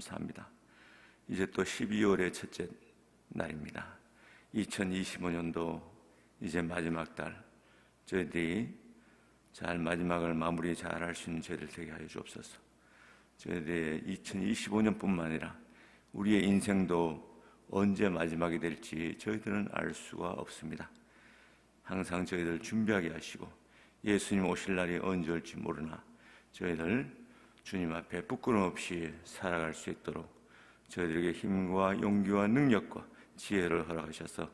감사합니다. 이제 또 12월의 첫째 날입니다. 2025년도 이제 마지막 달 저희들이 잘 마지막을 마무리 잘 할 수 있는 저희들 되게 하여 주옵소서. 저희들의 2025년뿐만 아니라 우리의 인생도 언제 마지막이 될지 저희들은 알 수가 없습니다. 항상 저희들 준비하게 하시고 예수님 오실 날이 언제 올지 모르나 저희들 주님 앞에 부끄럼 없이 살아갈 수 있도록 저희들에게 힘과 용기와 능력과 지혜를 허락하셔서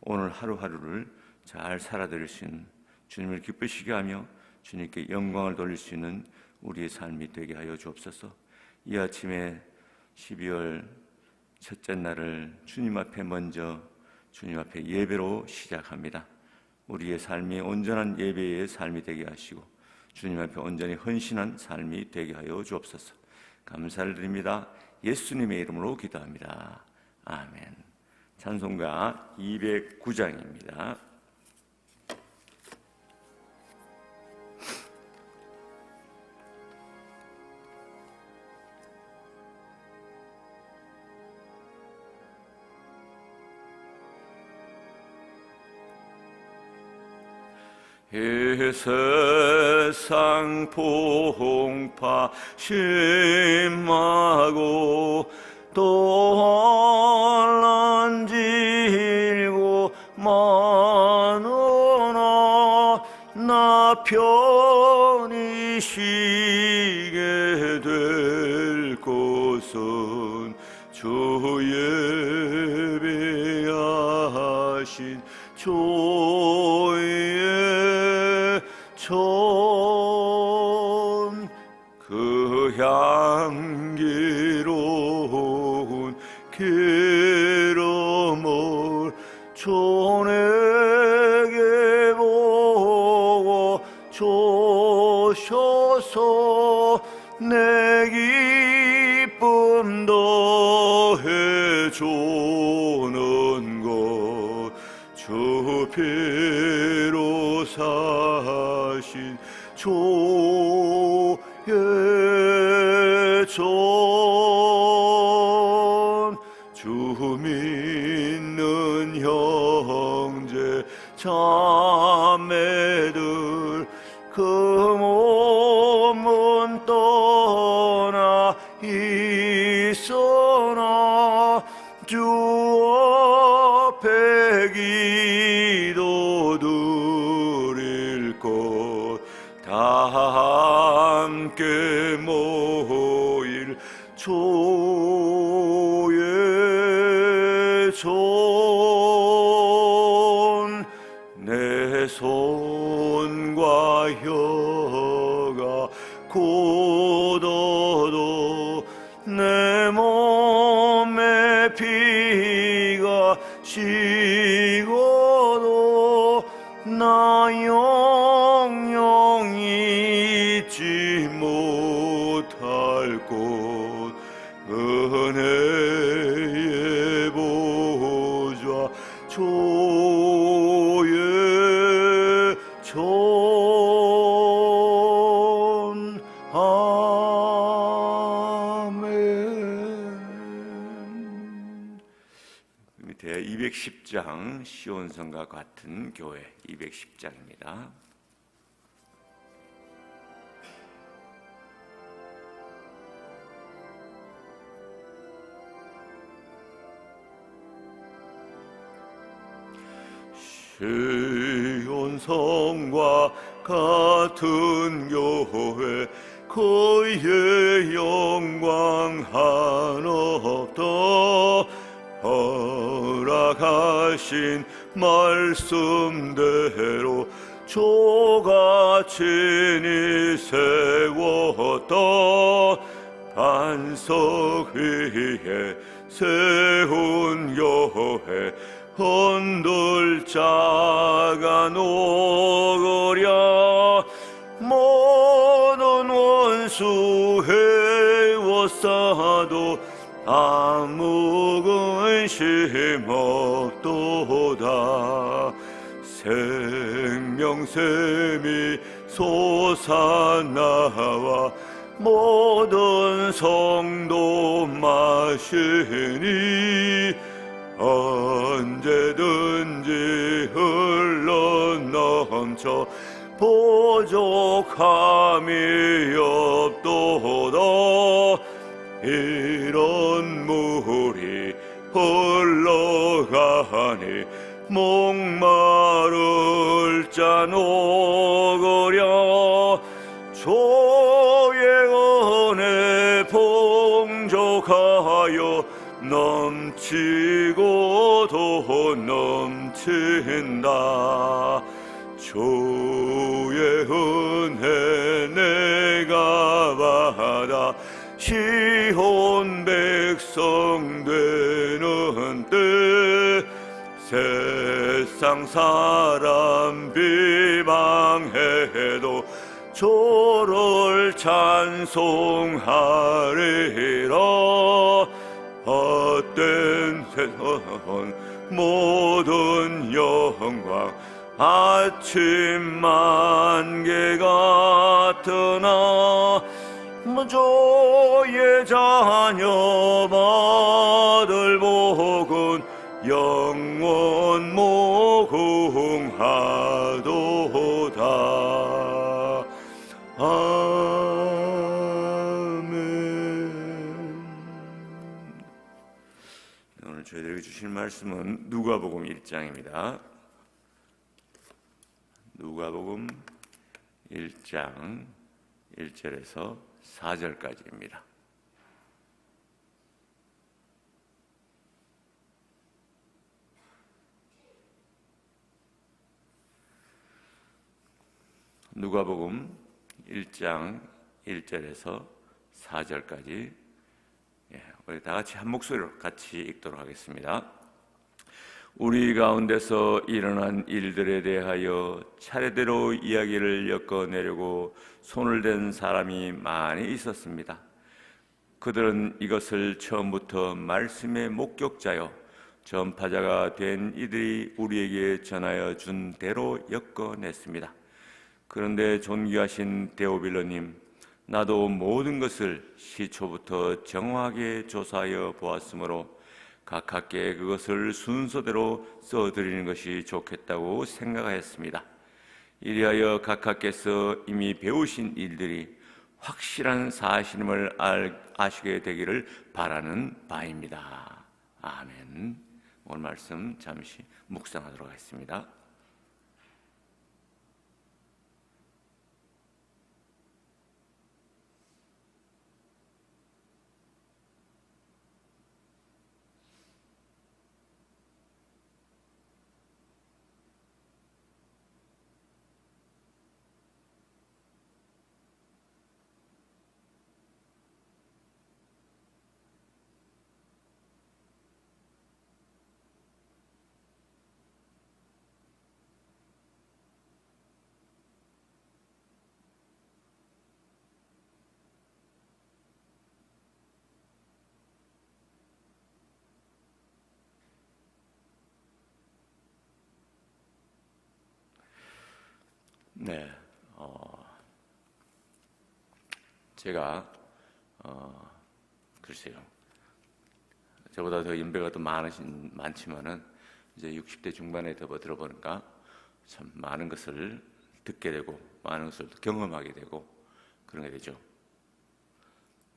오늘 하루하루를 잘 살아드릴 수 있는 주님을 기쁘시게 하며 주님께 영광을 돌릴 수 있는 우리의 삶이 되게 하여 주옵소서. 이 아침에 12월 첫째 날을 주님 앞에 먼저 주님 앞에 예배로 시작합니다. 우리의 삶이 온전한 예배의 삶이 되게 하시고 주님 앞에 온전히 헌신한 삶이 되게 하여 주옵소서. 감사를 드립니다. 예수님의 이름으로 기도합니다. 아멘. 찬송가 209장입니다. 이세 상 풍파 심하고 또 혼란 질고 많으나 나 편히 쉬게 될 곳은 주 예배하신 조 사 내몸 210장 시온성과 같은 교회 210장입니다. 시온성과 같은 교회 그의 영광 한없다 하신 말씀대로 조같이 니 세웠다 반석 위에 세운 교회 흔들 자가 녹으랴. 모든 원수 해워싸도 아무 근심 없 도다 생명샘이 솟아나와 모든 성도 마시니 언제든지 흘러 넘쳐 부족함이 없도다 이런 물이 흘 러가니 목마를 자 녹으려 주의 은혜 풍족하여 넘치고 더 넘친다. 주의 은혜 내가 받아 시온 백성 되 세상 사람 비방해도 주를 찬송하리라. 헛된 세상 모든 영광 아침 만개 같으나 저의 자녀 받을 복은 영 오늘 저희들에게 주실 말씀은 누가복음 1장입니다 누가복음 1장 1절에서 4절까지입니다. 누가복음 1장 1절에서 4절까지 예, 우리 다 같이 한 목소리로 같이 읽도록 하겠습니다. 우리 가운데서 일어난 일들에 대하여 차례대로 이야기를 엮어내려고 손을 댄 사람이 많이 있었습니다. 그들은 이것을 처음부터 말씀의 목격자요 전파자가 된 이들이 우리에게 전하여 준 대로 엮어냈습니다. 그런데 존귀하신 데오빌러님, 나도 모든 것을 시초부터 정확하게 조사하여 보았으므로 각하께 그것을 순서대로 써드리는 것이 좋겠다고 생각하였습니다. 이리하여 각하께서 이미 배우신 일들이 확실한 사실임을 알, 아시게 되기를 바라는 바입니다. 아멘. 오늘 말씀 잠시 묵상하도록 하겠습니다. 네, 어, 제가 어, 글쎄요, 저보다 더 연배가 더 많으신 많지만은 이제 60대 중반에 접어 들어보니까 참 많은 것을 듣게 되고 많은 것을 경험하게 되고 그런 게 되죠.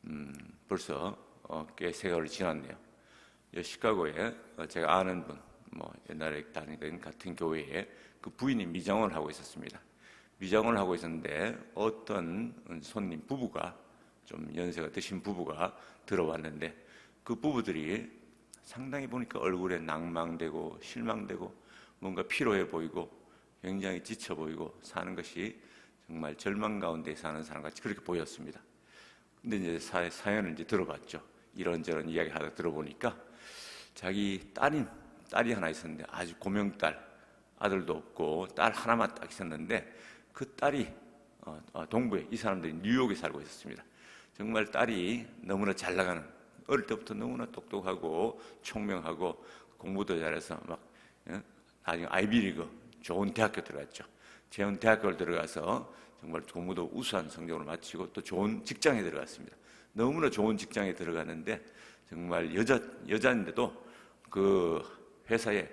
음, 벌써 어, 꽤 세월이 지났네요. 이 시카고에 어, 제가 아는 분, 뭐 옛날에 다니던 같은 교회에 그 부인이 미장원을 하고 있었습니다. 미장원을 하고 있었는데 어떤 손님 부부가 좀 연세가 드신 부부가 들어왔는데 그 부부들이 상당히 보니까 얼굴에 낭망되고 실망되고 뭔가 피로해 보이고 굉장히 지쳐 보이고 사는 것이 정말 절망 가운데 사는 사람 같이 그렇게 보였습니다. 근데 이제 사, 사연을 이제 들어봤죠. 이런저런 이야기 하다 들어보니까 자기 딸인 딸이 하나 있었는데 아주 고명딸 아들도 없고 딸 하나만 딱 있었는데 그 딸이 어, 어, 동부에 이 사람들이 뉴욕에 살고 있었습니다. 정말 딸이 너무나 잘 나가는 어릴 때부터 너무나 똑똑하고 총명하고 공부도 잘해서 막 예? 나중에 아이비리그 좋은 대학교 들어갔죠. 좋은 대학교를 들어가서 정말 공부도 우수한 성적으로 마치고 또 좋은 직장에 들어갔습니다. 너무나 좋은 직장에 들어갔는데 정말 여자 여자인데도 그 회사의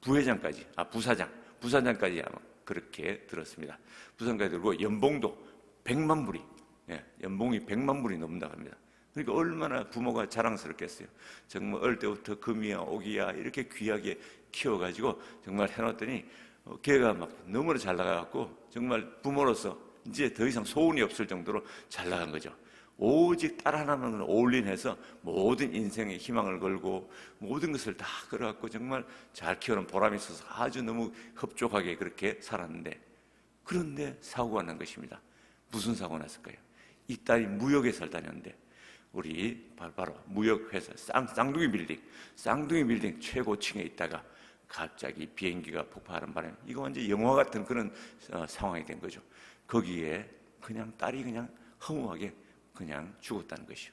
부회장까지 아 부사장 부사장까지 아마 그렇게 들었습니다. 부사장까지 들고 연봉도 100만 불이 예, 연봉이 100만 불이 넘는다 합니다. 그러니까 얼마나 부모가 자랑스럽겠어요. 정말 어릴 때부터 금이야 오기야 이렇게 귀하게 키워가지고 정말 해놨더니 어, 걔가 막 너무나 잘 나가갖고 정말 부모로서 이제 더 이상 소원이 없을 정도로 잘 나간 거죠. 오직 딸 하나만 올인해서 모든 인생의 희망을 걸고 모든 것을 다 걸어갖고 정말 잘 키우는 보람이 있어서 아주 너무 흡족하게 그렇게 살았는데 그런데 사고가 난 것입니다. 무슨 사고가 났을까요? 이 딸이 무역회사를 다녔는데 우리 바로 무역회사 쌍, 쌍둥이 빌딩 쌍둥이 빌딩 최고층에 있다가 갑자기 비행기가 폭파하는 바람에 이거 완전 영화 같은 그런 어, 상황이 된 거죠. 거기에 그냥 딸이 그냥 허무하게 그냥 죽었다는 것이요.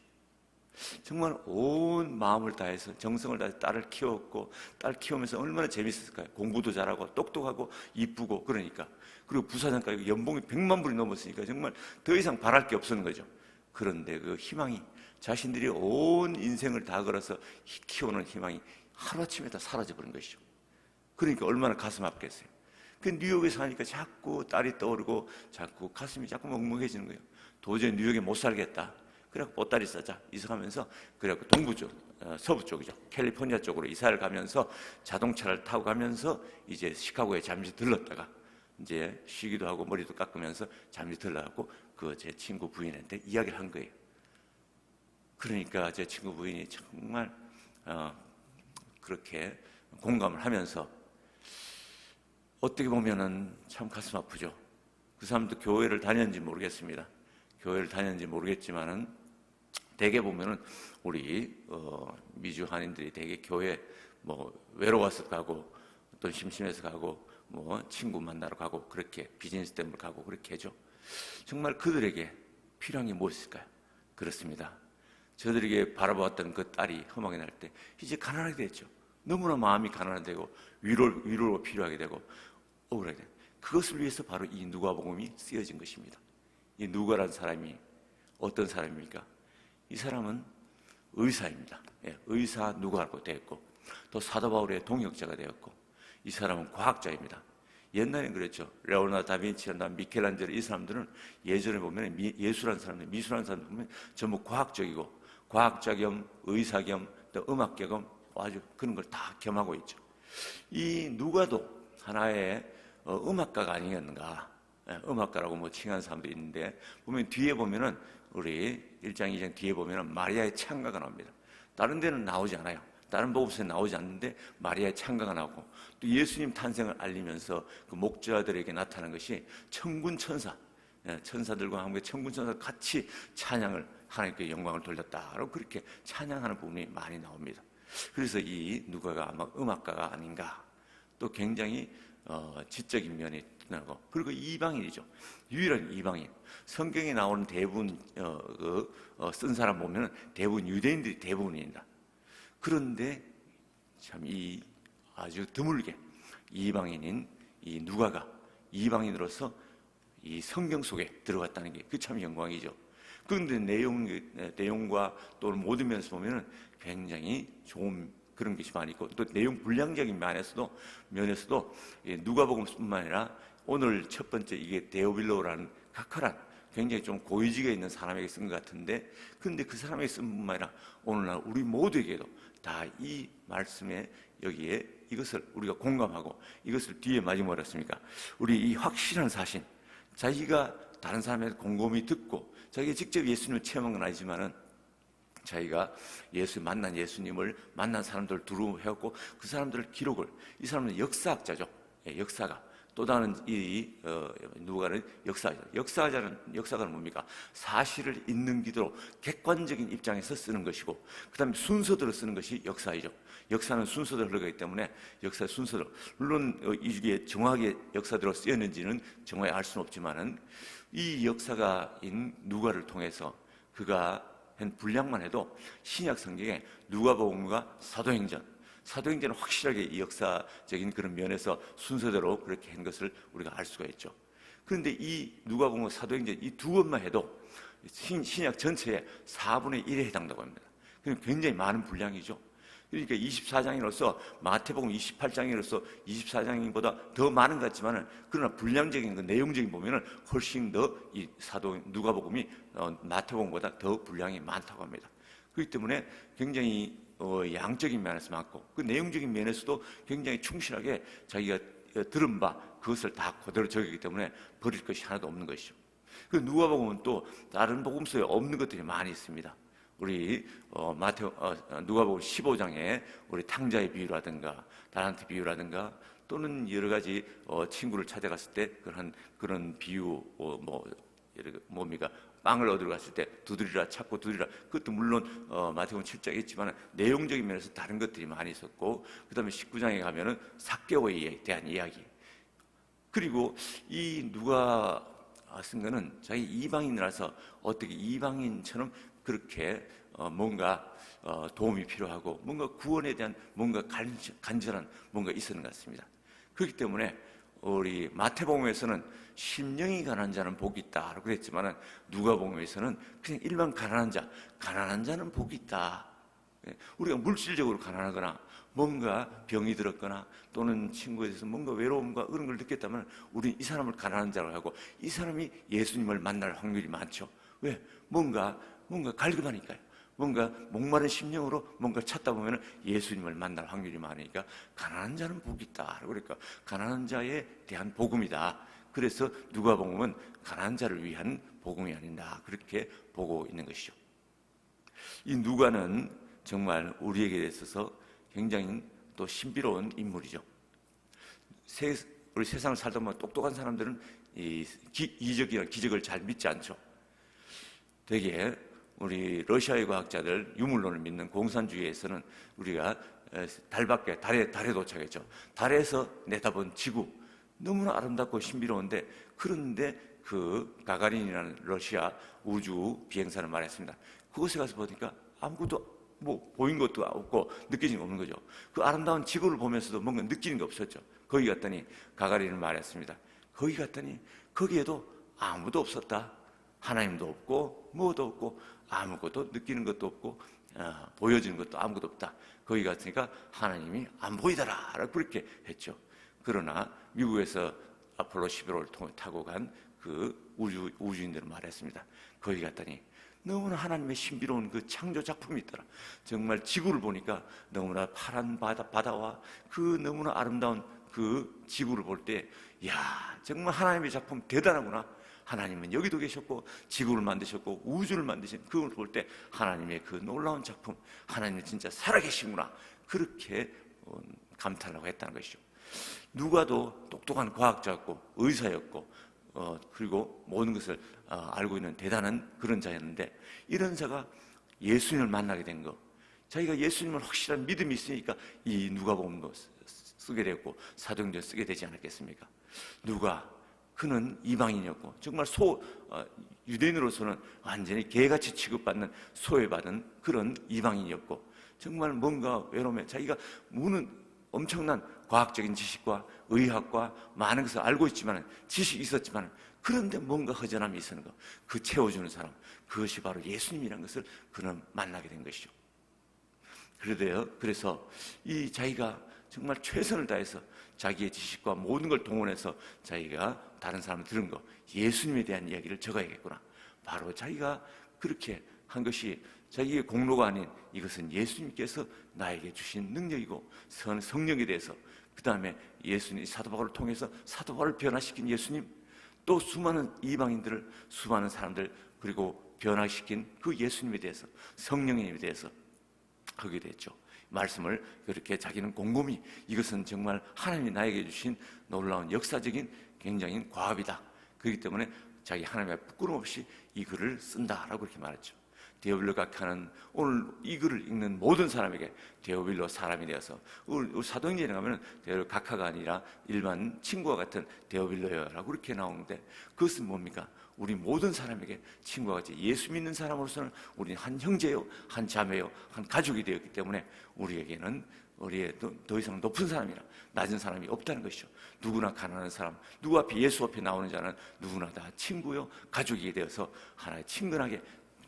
정말 온 마음을 다해서 정성을 다해서 딸을 키웠고 딸 키우면서 얼마나 재밌었을까요? 공부도 잘하고 똑똑하고 이쁘고 그러니까 그리고 부사장까지 연봉이 100만 불이 넘었으니까 정말 더 이상 바랄 게 없었는 거죠. 그런데 그 희망이 자신들이 온 인생을 다 걸어서 키우는 희망이 하루아침에 다 사라져버린 것이죠. 그러니까 얼마나 가슴 아프겠어요. 그 뉴욕에 사니까 자꾸 딸이 떠오르고 자꾸 가슴이 자꾸 멍멍해지는 거예요. 도저히 뉴욕에 못 살겠다. 그래갖고 보따리 싸자 이사 가면서 그래갖고 동부 쪽, 어, 서부 쪽이죠. 캘리포니아 쪽으로 이사를 가면서 자동차를 타고 가면서 이제 시카고에 잠시 들렀다가 이제 쉬기도 하고 머리도 깎으면서 잠시 들러갖고 그 제 친구 부인한테 이야기를 한 거예요. 그러니까 제 친구 부인이 정말 어, 그렇게 공감을 하면서 어떻게 보면은 참 가슴 아프죠. 그 사람도 교회를 다녔는지 모르겠습니다. 교회를 다녔는지 모르겠지만은 대개 보면은 우리 어, 미주 한인들이 대개 교회 뭐 외로워서 가고 또 심심해서 가고 뭐 친구 만나러 가고 그렇게 비즈니스 때문에 가고 그렇게 하죠. 정말 그들에게 필요한 게 무엇일까요? 그렇습니다. 저들에게 바라보았던 그 딸이 허망이 날때 이제 가난하게 됐죠. 너무나 마음이 가난하되고 위로 위로가 필요하게 되고 억울하게 돼. 그것을 위해서 바로 이 누가복음이 쓰여진 것입니다. 이 누가란 사람이 어떤 사람입니까? 이 사람은 의사입니다. 예, 의사 누가라고 되었고 또 사도 바울의 동역자가 되었고 이 사람은 과학자입니다. 옛날엔 그랬죠. 레오나 다빈치나 미켈란젤로 이 사람들은 예전에 보면 예술한 사람들, 미술한 사람들 보면 전부 과학적이고 과학자 겸 의사 겸 또 음악 겸 아주 그런 걸 다 겸하고 있죠. 이 누가도 하나의 어, 음악가가 아니었는가? 예, 음악가라고 뭐 칭한 사람도 있는데 보면 뒤에 보면은 우리 1장 2장 뒤에 보면은 마리아의 창가가 나옵니다. 다른 데는 나오지 않아요. 다른 복음서에 나오지 않는데 마리아의 창가가 나오고 또 예수님 탄생을 알리면서 그 목자들에게 나타난 것이 천군 천사 예, 천사들과 함께 천군 천사 같이 찬양을 하나님께 영광을 돌렸다라고 그렇게 찬양하는 부분이 많이 나옵니다. 그래서 이 누가가 아마 음악가가 아닌가 또 굉장히 어, 지적인 면이 나고 그리고 이방인이죠. 유일한 이방인. 성경에 나오는 대부분 어, 그, 어, 쓴 사람 보면 대부분 유대인들이 대부분입니다. 그런데 참 이 아주 드물게 이방인인 이 누가가 이방인으로서 이 성경 속에 들어갔다는 게 그 참 영광이죠. 그런데 내용, 내용과 또 모든 면에서 보면 굉장히 좋은 그런 것이 많이 있고 또 내용 불량적인 면에서도 면에서도 누가복음뿐만 아니라 오늘 첫 번째 이게 데오빌로라는 카카란 굉장히 좀 고위직에 있는 사람에게 쓴 것 같은데 그런데 그 사람에게 쓴 뿐만 아니라 오늘날 우리 모두에게도 다 이 말씀에 여기에 이것을 우리가 공감하고 이것을 뒤에 마지 뭐랬습니까? 우리 이 확실한 사실 자기가 다른 사람의 곰곰이 듣고 자기가 직접 예수님을 체험한 건 아니지만은 자기가 예수 만난 예수님을 만난 사람들 두루 해왔고 그 사람들을 기록을 이 사람은 역사학자죠. 예, 역사가 또 다른 이 어, 누가는 역사자. 역사자는 역사가는 뭡니까? 사실을 있는 기도로 객관적인 입장에서 쓰는 것이고 그다음에 순서대로 쓰는 것이 역사이죠. 역사는 순서대로 흘러가기 때문에 역사 순서대로 물론 어, 이게 정확하게 역사대로 쓰였는지는 정확히 알 수는 없지만은 이 역사가인 누가를 통해서 그가 한 분량만 해도 신약 성경에 누가복음과 사도행전 사도행전은 확실하게 이 역사적인 그런 면에서 순서대로 그렇게 한 것을 우리가 알 수가 있죠. 그런데 이 누가복음 사도행전 이두 것만 해도 신, 신약 전체의 4분의 1에 해당다고 합니다. 굉장히 많은 분량이죠. 그러니까 24장으로서 마태복음 28장으로서 24장보다 더 많은 것 같지만은 그러나 분량적인 그 내용적인 보면은 훨씬 더 이 사도 누가복음이 어, 마태복음보다 더 분량이 많다고 합니다. 그렇기 때문에 굉장히 어, 양적인 면에서 많고 그 내용적인 면에서도 굉장히 충실하게 자기가 어, 들은 바 그것을 다 그대로 적이기 때문에 버릴 것이 하나도 없는 것이죠. 그 누가복음은 또 다른 복음서에 없는 것들이 많이 있습니다. 우리 어, 마태 어, 누가복음 15장에 우리 탕자의 비유라든가 달란트 비유라든가 또는 여러 가지 어, 친구를 찾아갔을 때 그런 그런 비유 어, 뭐 들어 뭡니까 빵을 얻으러 갔을 때 두드리라 찾고 두드리라. 그것도 물론 어, 마태복음 7장에 있지만 내용적인 면에서 다른 것들이 많이 있었고 그다음에 19장에 가면은 삭개오에 대한 이야기. 그리고 이 누가 쓴 거는 자기 이방인이라서 어떻게 이방인처럼 그렇게 어, 뭔가 어, 도움이 필요하고 뭔가 구원에 대한 뭔가 간- 간절한 뭔가 있었는 것 같습니다. 그렇기 때문에 우리 마태복음에서는 심령이 가난한 자는 복이 있다라고 그랬지만은 누가복음에서는 그냥 일반 가난한 자, 가난한 자는 복이 있다. 예, 우리가 물질적으로 가난하거나 뭔가 병이 들었거나 또는 친구에 대해서 뭔가 외로움과 그런 걸 느꼈다면 우리는 이 사람을 가난한 자로 하고 이 사람이 예수님을 만날 확률이 많죠. 왜? 뭔가 뭔가 갈급하니까요. 뭔가 목마른 심령으로 뭔가 찾다 보면 예수님을 만날 확률이 많으니까 가난한 자는 복이 있다. 그러니까 가난한 자에 대한 복음이다. 그래서 누가복음은 가난한 자를 위한 복음이 아닌가 그렇게 보고 있는 것이죠. 이 누가는 정말 우리에게 있어서 굉장히 또 신비로운 인물이죠. 세, 우리 세상을 살다 보면 똑똑한 사람들은 이 기, 이적이나 기적을 잘 믿지 않죠. 되게 우리 러시아의 과학자들 유물론을 믿는 공산주의에서는 우리가 에, 달 밖에 달에 달에 도착했죠. 달에서 내다본 지구 너무나 아름답고 신비로운데 그런데 그 가가린이라는 러시아 우주 비행사는 말했습니다. 그곳에 가서 보니까 아무것도 뭐 보인 것도 없고 느껴진 게 없는 거죠. 그 아름다운 지구를 보면서도 뭔가 느끼는 게 없었죠. 거기 갔더니 가가린은 말했습니다. 거기 갔더니 거기에도 아무도 없었다. 하나님도 없고 뭐도 없고 아무것도 느끼는 것도 없고 어, 보여지는 것도 아무것도 없다. 거기 갔으니까 하나님이 안 보이더라. 그렇게 했죠. 그러나 미국에서 아폴로 11호를 통해 타고 간 그 우주, 우주인들은 말했습니다. 거기 갔더니 너무나 하나님의 신비로운 그 창조 작품이 있더라. 정말 지구를 보니까 너무나 파란 바다, 바다와 그 너무나 아름다운 그 지구를 볼 때, 야 정말 하나님의 작품 대단하구나. 하나님은 여기도 계셨고, 지구를 만드셨고, 우주를 만드신 그걸 볼 때, 하나님의 그 놀라운 작품, 하나님은 진짜 살아계시구나. 그렇게 어, 감탄하고 했다는 것이죠. 누가도 똑똑한 과학자였고, 의사였고, 어, 그리고 모든 것을 어, 알고 있는 대단한 그런 자였는데 이런 자가 예수님을 만나게 된 거. 자기가 예수님을 확실한 믿음이 있으니까 이 누가복음 거 쓰게 됐고 사도행전 쓰게 되지 않았겠습니까? 누가 그는 이방인이었고 정말 소 어, 유대인으로서는 완전히 개같이 취급받는 소외받은 그런 이방인이었고 정말 뭔가 외로움에 자기가 무는 엄청난 과학적인 지식과 의학과 많은 것을 알고 있지만 지식이 있었지만 그런데 뭔가 허전함이 있는 것. 그 채워주는 사람. 그것이 바로 예수님이라는 것을 그는 만나게 된 것이죠. 그래도요, 그래서 이 자기가 정말 최선을 다해서 자기의 지식과 모든 걸 동원해서 자기가 다른 사람을 들은 거, 예수님에 대한 이야기를 적어야겠구나. 바로 자기가 그렇게 한 것이 자기의 공로가 아닌 이것은 예수님께서 나에게 주신 능력이고 선 성령에 대해서 그 다음에 예수님 사도 바울을 통해서 사도 바울을 변화시킨 예수님 또 수많은 이방인들을 수많은 사람들 그리고 변화시킨 그 예수님에 대해서 성령님에 대해서 하게 됐죠. 말씀을 그렇게 자기는 곰곰이 이것은 정말 하나님이 나에게 주신 놀라운 역사적인 굉장히 과업이다. 그렇기 때문에 자기 하나님의 부끄럼 없이 이 글을 쓴다라고 그렇게 말했죠. 데오빌로 각하는 오늘 이 글을 읽는 모든 사람에게 데오빌로 사람이 되어서 우리 사도행전에 가면 데오빌로 각하가 아니라 일반 친구와 같은 데오빌로여라고 그렇게 나오는데 그것은 뭡니까? 우리 모든 사람에게 친구와 같이 예수 믿는 사람으로서는 우리는 한 형제요, 한 자매요, 한 가족이 되었기 때문에 우리에게는 우리의 더, 더 이상 높은 사람이나 낮은 사람이 없다는 것이죠. 누구나 가난한 사람, 누구 앞에 예수 앞에 나오는 자는 누구나 다 친구요 가족이 되어서 하나의 친근하게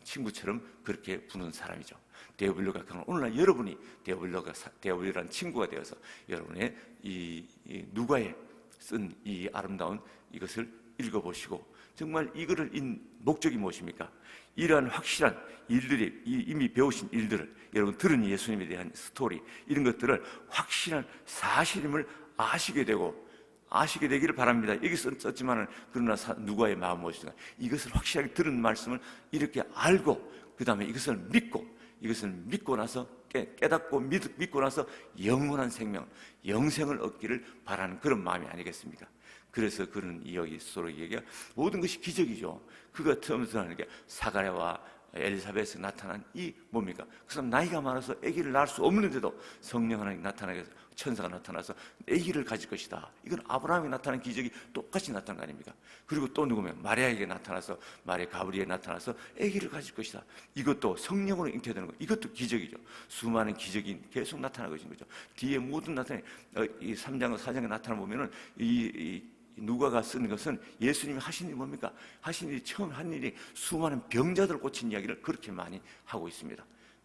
친구처럼 그렇게 부는 사람이죠. 데오빌로가 그런 오늘날 여러분이 데오빌로가 데오빌로라는 친구가 되어서 여러분의 이, 이 누가의 쓴이 아름다운 이것을 읽어보시고 정말 이거를 인 목적이 무엇입니까? 이러한 확실한 일들이 이미 배우신 일들을 여러분 들은 예수님에 대한 스토리 이런 것들을 확실한 사실임을 아시게 되고 아시게 되기를 바랍니다. 여기 썼지만은 그러나 누가의 마음 무엇인가 이것을 확실하게 들은 말씀을 이렇게 알고 그 다음에 이것을 믿고 이것을 믿고 나서 깨 닫고 믿, 고 나서 영원한 생명, 영생을 얻기를 바라는 그런 마음이 아니겠습니까? 그래서 그런 여기 소로에게 모든 것이 기적이죠. 그가 처음부터 하는 게 사가랴와 엘리사벳에 나타난 이 뭡니까? 그 사람 나이가 많아서 아기를 낳을 수 없는데도 성령 하나님 나타나게 천사가 나타나서 아기를 가질 것이다. 이건 아브라함이 나타난 기적이 똑같이 나타난 거 아닙니까? 그리고 또 누구면 마리아에게 나타나서 마리아 가브리에 나타나서 아기를 가질 것이다. 이것도 성령으로 잉태되는 거. 이것도 기적이죠. 수많은 기적이 계속 나타나고 있는 거죠. 뒤에 모든 나타나 어, 이 3장 4장에 나타나 보면은 이, 이 누가가 쓴 것은 예수님이 하신 일이 뭡니까? 하신 일이 처음 한 일이 수많은 병자들 고친 이야기를 그렇게 많이 하고 있습니다.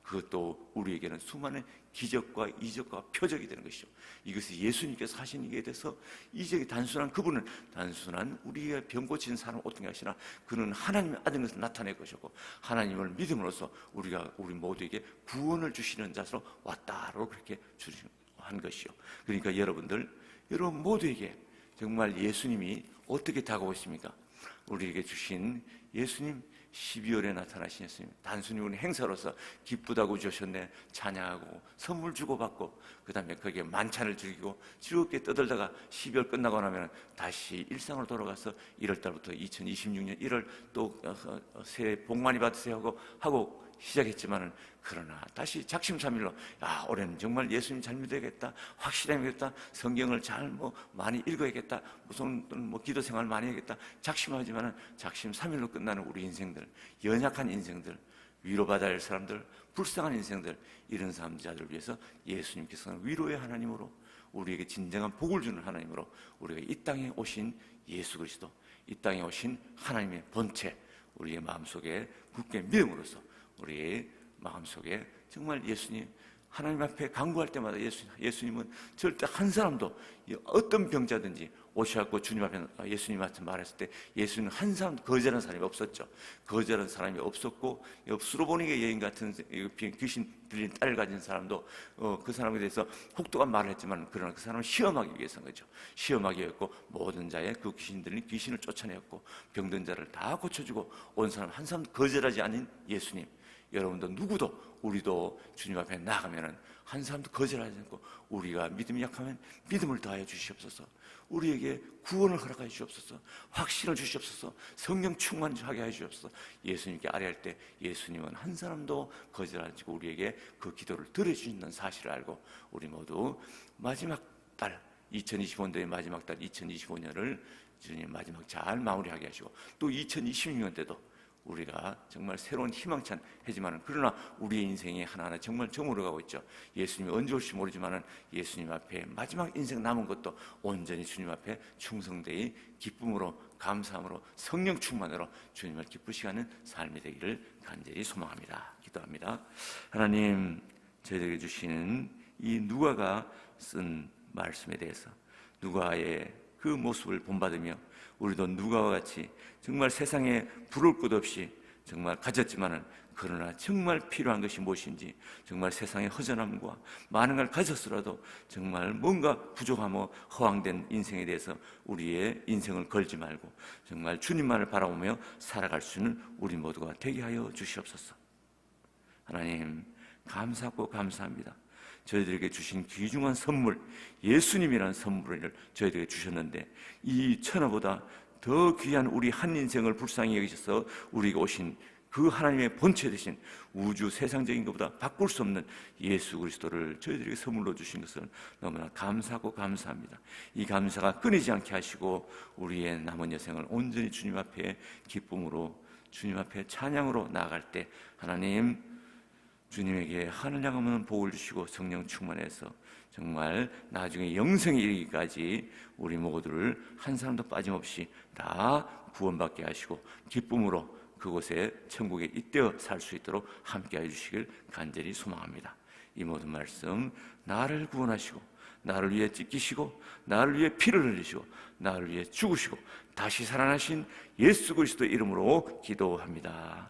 그것도 우리에게는 수많은 기적과 이적과 표적이 되는 것이죠. 이것이 예수님께서 하신 일에 대해서 이적이 단순한 그분은 단순한 우리의 병 고친 사람 어떻게 하시나 그는 하나님의 아들 것을 나타낼 것이고 하나님을 믿음으로써 우리가 우리 모두에게 구원을 주시는 자로 왔다로 그렇게 주한 것이요. 그러니까 여러분들 여러분 모두에게 정말 예수님이 어떻게 다가오십니까? 우리에게 주신 예수님 12월에 나타나신 예수님 단순히 우리 행사로서 기쁘다고 주셨네 찬양하고 선물 주고받고 그 다음에 거기에 만찬을 즐기고 즐겁게 떠들다가 12월 끝나고 나면 다시 일상으로 돌아가서 1월달부터 2026년 1월 또 어, 어, 새해 복 많이 받으세요 하고 하고 시작했지만은 그러나 다시 작심삼일로 야 올해는 정말 예수님 잘 믿어야겠다 확실하게 믿겠다 성경을 잘 뭐 많이 읽어야겠다 무슨 뭐 기도 생활 많이 해야겠다 작심하지만은 작심삼일로 끝나는 우리 인생들 연약한 인생들 위로받아야 할 사람들 불쌍한 인생들 이런 사람들을 위해서 예수님께서는 위로의 하나님으로 우리에게 진정한 복을 주는 하나님으로 우리가 이 땅에 오신 예수 그리스도 이 땅에 오신 하나님의 본체 우리의 마음속에 굳게 믿음으로써 우리 마음속에 정말 예수님 하나님 앞에 강구할 때마다 예수, 예수님은 절대 한 사람도 어떤 병자든지 오셔갖고 주님 앞에 예수님한테 말했을 때 예수님은 한 사람도 거절한 사람이 없었죠. 거절한 사람이 없었고 수로 보니게 여인 같은 귀신 들린 딸을 가진 사람도 어, 그 사람에 대해서 혹독한 말을 했지만 그러나 그 사람을 시험하기 위해서인 거죠. 시험하기 위해서 모든 자의 그 귀신 들린 귀신을 쫓아내었고 병든 자를 다 고쳐주고 온 사람 한 사람도 거절하지 않은 예수님 여러분도 누구도 우리도 주님 앞에 나가면은 한 사람도 거절하지 않고 우리가 믿음이 약하면 믿음을 더하여 주시옵소서. 우리에게 구원을 허락하여 주시옵소서. 확신을 주시옵소서. 성령 충만하게 하여 주시옵소서. 예수님께 아뢰할 때 예수님은 한 사람도 거절하지 않고 우리에게 그 기도를 들어주시는 사실을 알고 우리 모두 마지막 달 2025년도의 마지막 달 2025년을 주님 마지막 잘 마무리하게 하시고 또 2026년 때도 우리가 정말 새로운 희망찬 해지만은 그러나 우리의 인생이 하나하나 정말 정으로 가고 있죠. 예수님이 언제 올지 모르지만은 예수님 앞에 마지막 인생 남은 것도 온전히 주님 앞에 충성되이 기쁨으로 감사함으로 성령 충만으로 주님을 기쁘시 하는 삶이 되기를 간절히 소망합니다. 기도합니다. 하나님 저희들에게 주시는 이 누가가 쓴 말씀에 대해서 누가의 그 모습을 본받으며 우리도 누가와 같이 정말 세상에 부를 것 없이 정말 가졌지만은 그러나 정말 필요한 것이 무엇인지 정말 세상의 허전함과 많은 걸 가졌으라도 정말 뭔가 부족하며 허황된 인생에 대해서 우리의 인생을 걸지 말고 정말 주님만을 바라보며 살아갈 수 있는 우리 모두가 되게 하여 주시옵소서. 하나님 감사하고 감사합니다. 저희들에게 주신 귀중한 선물, 예수님이라는 선물을 저희들에게 주셨는데 이 천하보다 더 귀한 우리 한 인생을 불쌍히 여기셔서 우리가 오신 그 하나님의 본체 되신 우주 세상적인 것보다 바꿀 수 없는 예수 그리스도를 저희들에게 선물로 주신 것은 너무나 감사하고 감사합니다. 이 감사가 끊이지 않게 하시고 우리의 남은 여생을 온전히 주님 앞에 기쁨으로 주님 앞에 찬양으로 나아갈 때 하나님 주님에게 하늘 향하면 복을 주시고 성령 충만해서 정말 나중에 영생에 이르기까지 우리 모두를 한 사람도 빠짐없이 다 구원받게 하시고 기쁨으로 그곳에 천국에 잇대어 살 수 있도록 함께 해 주시길 간절히 소망합니다. 이 모든 말씀 나를 구원하시고 나를 위해 찢기시고 나를 위해 피를 흘리시고 나를 위해 죽으시고 다시 살아나신 예수 그리스도 이름으로 기도합니다.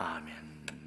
아멘